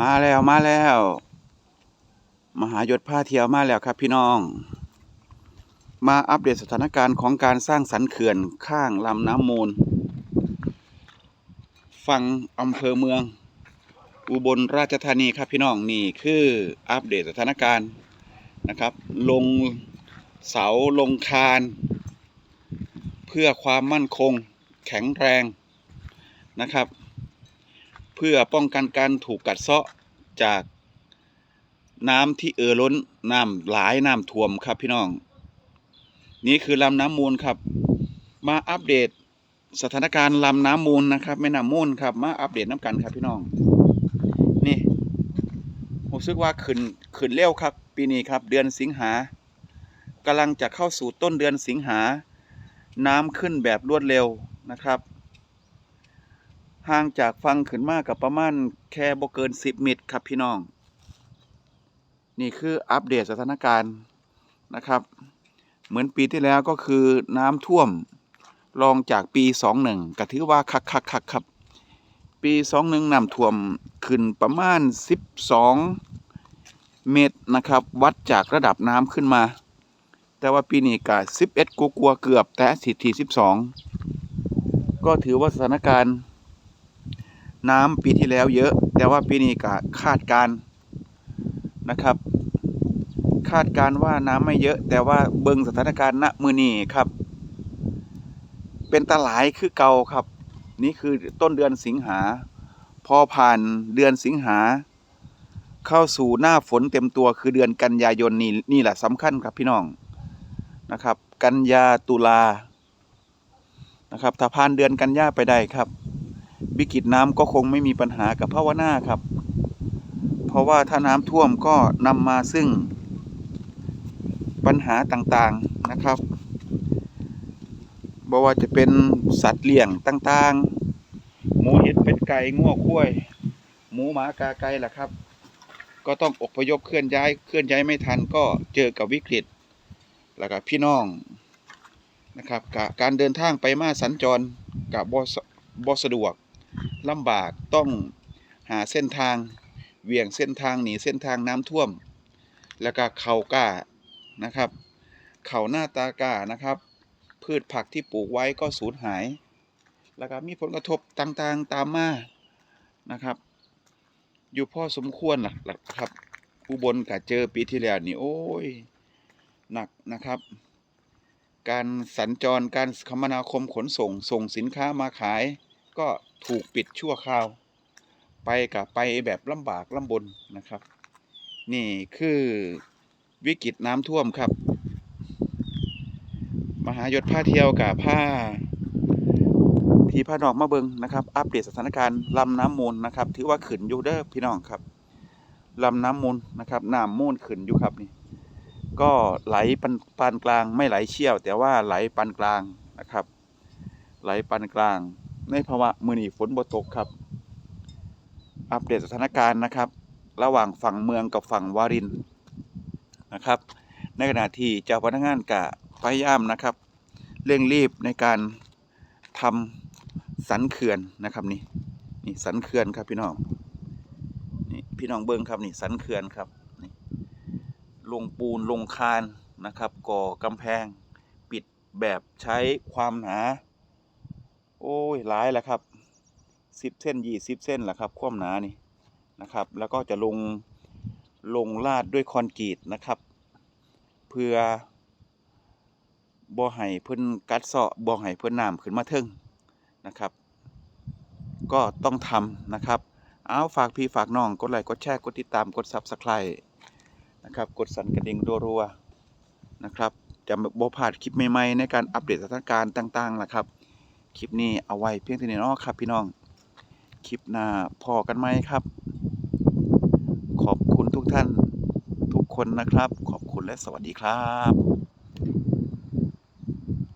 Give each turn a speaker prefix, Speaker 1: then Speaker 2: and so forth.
Speaker 1: มาแล้วมาแล้ว มหายศพาเทียวมาแล้วครับพี่น้อง มาอัปเดตสถานการณ์ของการสร้างสรรเขื่อนข้างลำน้ำมูล ฝั่งอำเภอเมือง อุบลราชธานีครับพี่น้องนี่คืออัปเดตสถานการณ์นะครับ ลงเสาลงคาน เพื่อความมั่นคงแข็งแรงนะครับ เพื่อป้องกันการถูกกัดเซาะจากน้ำที่เอ่อล้นน้ำหลายน้ำท่วมครับพี่น้อง นี่คือลำน้ำมูลครับ มาอัปเดตสถานการณ์ลำน้ำมูลนะครับแม่น้ำมูลครับมาอัปเดตน้ำกันครับพี่น้อง นี่ผมซึกว่าขึ้นขึ้นเร็วครับ ปีนี้ครับ เดือนสิงหากำลังจะเข้าสู่ต้นเดือนสิงหา น้ำขึ้นแบบรวดเร็วนะครับ ห่างจากฟังขึ้นมากับประมาณแค่บ่เกิน10เมตรครับพี่น้อง นี่คืออัปเดตสถานการณ์นะครับ เหมือนปีที่แล้วก็คือน้ำท่วมรองจากปี21ก็ถือว่าคักคักคักครับ ปี21น้ำท่วมขึ้นประมาณ12เมตรนะครับ วัดจากระดับน้ำขึ้นมา แต่ว่าปีนี้ก็11กัวกัวเกือบแต่สิที12ก็ถือว่าสถานการณ์ น้ำปีที่แล้วเยอะ แต่ว่าปีนี้ก็คาดการนะครับ คาดการว่าน้ำไม่เยอะ แต่ว่าเบิ่งสถานการณ์ณมือนี้ครับ เป็นตาหลายคือเก่าครับ นี่คือต้นเดือนสิงหา พอผ่านเดือนสิงหา เข้าสู่หน้าฝนเต็มตัวคือเดือนกันยายนนี่นี่แหละสำคัญครับพี่น้องนะครับ กันยาตุลานะครับถ้าผ่านเดือนกันยาไปได้ครับ วิกฤตน้ำก็คงไม่มีปัญหากับภาวนาครับ เพราะว่าถ้าน้ำท่วมก็นำมาซึ่งปัญหาต่างๆนะครับบ่ว่าจะเป็นสัตว์เลี้ยงต่างๆ หมูเห็ดเป็ดไก่งัวควย หมูหมากาไก่ล่ะครับ ก็ต้องอพยพเคลื่อนย้ายเคลื่อนย้ายไม่ทันก็เจอกับวิกฤต แล้วก็พี่น้องนะครับ การเดินทางไปมาสัญจรกับบสบสะดวก ลำบากต้องหาเส้นทางเวี่ยงเส้นทางหนีเส้นทางน้ำท่วม แล้วก็เขากล้านะครับ เขาหน้าตากล้านะครับ พืชผักที่ปลูกไว้ก็สูญหาย แล้วก็มีผลกระทบต่างๆตามมานะครับ อยู่พ่อสมควรหล่ะล่ะครับ อุบลก็เจอปีที่แล้วนี่โอ้ยหนักนะครับ การสัญจรการคมนาคมขนส่งส่งสินค้ามาขาย ก็ถูกปิดชั่วคราว ไปกับไปแบบลำบากลำบนนะครับ นี่คือวิกฤตน้ำท่วมครับ มหายศผ้าเที่ยวกับผ้าทีผ้านอกมาเบิงนะครับอัปเดตสถานการณ์ลำน้ำมูลนะครับ ถือว่าขึ้นอยู่เด้อพี่น้องครับลำน้ำมูลนะครับน้ำมูลขึ้นอยู่ครับนี่ก็ไหลปานปานกลางไม่ไหลเชี่ยว แต่ว่าไหลปานกลางนะครับ ไหลปานกลาง ในภาวะมือนีฝนบ่ตกครับ อัปเดตสถานการณ์นะครับ ระหว่างฝั่งเมืองกับฝั่งวารินนะครับ ในขณะที่เจ้าพนักงานกะพยายามนะครับ เร่งรีบในการทำสันเขื่อนนะครับนี่นี่สันเขื่อนครับพี่น้องนี่พี่น้องเบิ้งครับนี่สันเขื่อนครับนี่ลงปูนลงคานนะครับ ก่อกำแพง ปิดแบบใช้ความหนา โอ้ยหลายแล้วครับสิบเส้นยี่สิบเส้นแหละครับ ความหนานี่นะครับ แล้วก็จะลงลงลาดด้วยคอนกรีตนะครับ เพื่อบ่ให้เพิ่นกัดเซาะบ่ให้เพิ่นน้ำขึ้นมาเทิงนะครับ ก็ต้องทำนะครับ เอาฝากพี่ฝากน้อง กดไลค์กดแชร์กดติดตามกด Subscribe นะครับ กดสั่นกระดิ่งรัวๆนะครับ จะบ่พลาดคลิปใหม่ๆในการอัปเดตสถานการณ์ต่างๆล่ะครับ คลิปนี้เอาไว้เพียงเท่านี้เนาะครับ พี่น้อง คลิปหน้าพอกันไหมครับ ขอบคุณทุกท่านทุกคนนะครับ ขอบคุณและสวัสดีครับ